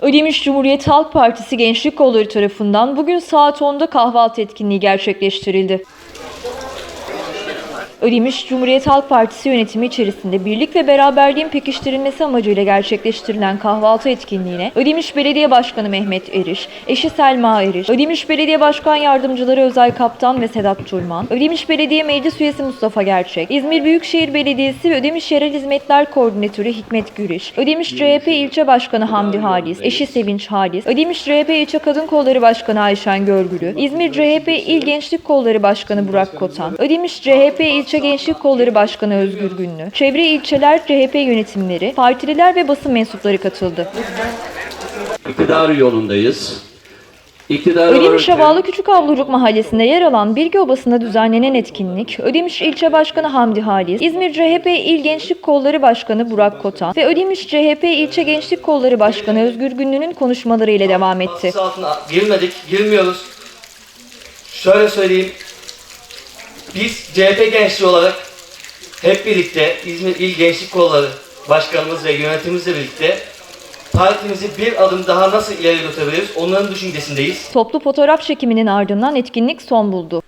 Ödemiş Cumhuriyet Halk Partisi Gençlik Kolları tarafından bugün saat 10'da kahvaltı etkinliği gerçekleştirildi. Ödemiş Cumhuriyet Halk Partisi yönetimi içerisinde birlik ve beraberliğin pekiştirilmesi amacıyla gerçekleştirilen kahvaltı etkinliğine Ödemiş Belediye Başkanı Mehmet Eriş, eşi Selma Eriş, Ödemiş Belediye Başkan Yardımcıları Özay Kaptan ve Sedat Turman, Ödemiş Belediye Meclis Üyesi Mustafa Gerçek, İzmir Büyükşehir Belediyesi ve Ödemiş Yerel Hizmetler Koordinatörü Hikmet Gürüş, Ödemiş CHP İlçe Başkanı Hamdi Halis, eşi Sevinç Halis, Ödemiş CHP İlçe Kadın Kolları Başkanı Ayşen Görgülü, İzmir CHP İl Gençlik Kolları Başkanı Burak Kotan, Ödemiş CHP İlçe Gençlik Kolları Başkanı Özgür Günlü, çevre ilçeler CHP yönetimleri, partililer ve basın mensupları katıldı. İktidar yolundayız. İktidar Ödemiş Havalı Küçük Avluruk Mahallesi'nde yer alan Bilgi Obası'nda düzenlenen etkinlik, Ödemiş İlçe Başkanı Hamdi Halis, İzmir CHP İl Gençlik Kolları Başkanı Burak Kotan ve Ödemiş CHP İlçe Gençlik Kolları Başkanı Özgür Günlü'nün konuşmaları ile devam etti. Girmedik, girmiyoruz. Şöyle söyleyeyim. Biz CHP gençliği olarak hep birlikte İzmir İl Gençlik Kolları Başkanımız ve yönetimimizle birlikte partimizi bir adım daha nasıl ileri götürebiliriz onların düşüncesindeyiz. Toplu fotoğraf çekiminin ardından etkinlik son buldu.